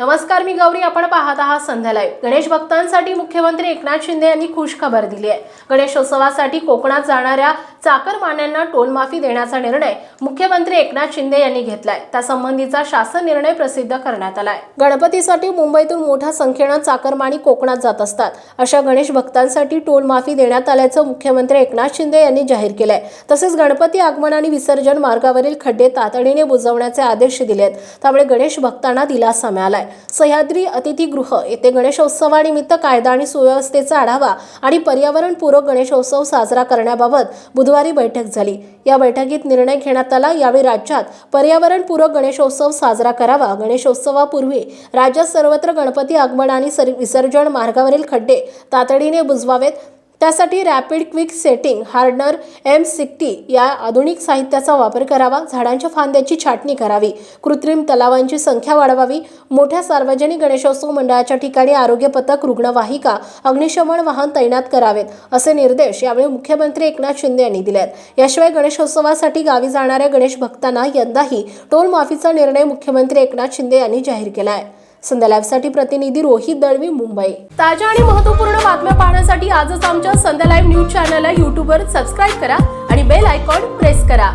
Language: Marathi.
नमस्कार मी गौरी. आपण पाहत आहात संध्या लाईव्ह गणेश भक्तांसाठी मुख्यमंत्री एकनाथ शिंदे यांनी खुश खबर दिली आहे. गणेशोत्सवासाठी कोकणात जाणाऱ्या चाकरमान्यांना टोलमाफी देण्याचा निर्णय मुख्यमंत्री एकनाथ शिंदे यांनी घेतलाय. त्यासंबंधीचा शासन निर्णय प्रसिद्ध करण्यात आलाय. गणपतीसाठी मुंबईतून मोठ्या संख्येनं चाकरमानी कोकणात जात असतात. अशा गणेश भक्तांसाठी टोल माफी देण्यात आल्याचं मुख्यमंत्री एकनाथ शिंदे यांनी जाहीर केलंय. तसेच गणपती आगमन आणि विसर्जन मार्गावरील खड्डे तातडीने बुजवण्याचे आदेश दिलेत. त्यामुळे गणेश भक्तांना दिलासा मिळालाय. सह्याद्री अतिथीगृह येथे गणेशोत्सवानिमित्त कायदा आणि सुव्यवस्थेचा आढावा आणि पर्यावरणपूरक गणेशोत्सव साजरा करण्याबाबत बुधवारी बैठक झाली. या बैठकीत निर्णय घेण्यात आला. यावेळी राज्यात पर्यावरणपूरक गणेशोत्सव साजरा करावा. गणेशोत्सवापूर्वी राज्यात सर्वत्र गणपती आगमन आणि सर- विसर्जन मार्गावरील खड्डे तातडीने बुजवावेत. त्यासाठी rapid quick setting hardener M sixty या आधुनिक साहित्याचा वापर करावा झाडांच्या फांद्याची छाटणी करावी कृत्रिम तलावांची संख्या वाढवावी मोठ्या सार्वजनिक गणेशोत्सव मंडळाच्या ठिकाणी आरोग्य पथक रुग्णवाहिका अग्निशमन वाहन तैनात करावेत असे निर्देश यावेळी मुख्यमंत्री एकनाथ शिंदे यांनी दिले आहेत याशिवाय गणेशोत्सवासाठी गावी जाणाऱ्या गणेश भक्तांना यंदाही टोल माफीचा निर्णय मुख्यमंत्री एकनाथ शिंदे यांनी जाहीर केला आहे संध्या लाईव्हसाठी प्रतिनिधी रोहित दळवी मुंबई. ताज्या आणि महत्त्वपूर्ण बातम्या पाहण्यासाठी आजच आमच्या संध्या लाईव्ह न्यूज चॅनलला यूट्यूबवर सबस्क्राईब करा आणि बेल आयकॉन प्रेस करा.